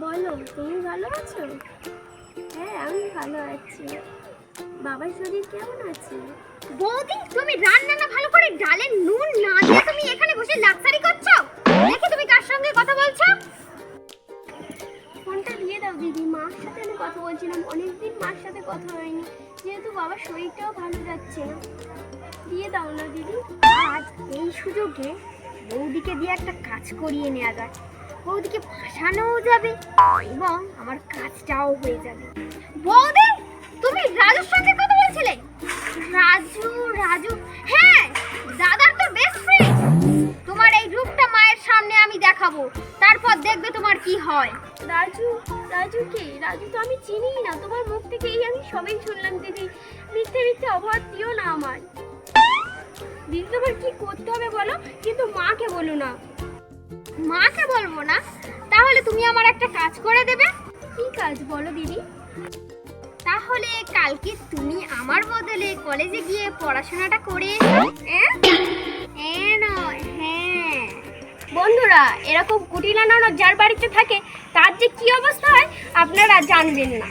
বলো তুমি ভালো আছো? হ্যাঁ আমি ভালো আছি। বাবার শরীর কেমন আছে? বৌদি তুমি রান্না না ভালো করে ডালে নুন না দিয়ে তুমি এখানে বসে লাক্সারি করছ? দেখি তুমি কার সঙ্গে কথা বলছো? ফোনটা দিয়ে দাও দিদি। মার সাথে আমি কথা বলছিলাম। অনেকদিন মার সাথে কথা হয়নি। যেহেতু বাবার শরীরটাও ভালো যাচ্ছে। না দিয়ে দাও না দিদি। আজ এই সুযোগে বৌদিকে দিয়ে একটা কাজ করিয়ে নেওয়া যায় বৌদিকে ফাঁসানোও যাবে এবং আমার কাজটাও হয়ে যাবে। বৌদি, তুমি রাজুর সঙ্গে কথা বলছিলে? রাজু রাজু হ্যাঁ দাদার তো বেস্ট ফ্রেন্ড তোমার এই রূপটা মায়ের সামনে আমি দেখাবো, তারপর দেখবে তোমার কি হয়। রাজু রাজু কে? রাজু তো আমি চিনিই না, তোমার মুখ থেকে এই আমি সবই শুনলাম, দিদি। মিথ্যে মিথ্যে অভাব দিও না আমার দিদি, তোমার কি করতে হবে বলো? কিন্তু মাকে বলো না। মাকে বলব না তাহলে তুমি আমার একটা কাজ করে দেবে। কি কাজ বলো দিদি? তাহলে কালকে তুমি আমার বদলে কলেজে গিয়ে পড়াশোনাটা করে নয়, হ্যাঁ। বন্ধুরা এরকম কুটিলা নানক যার বাড়িতে থাকে তার যে কি অবস্থা হয় আপনারা জানবেন না।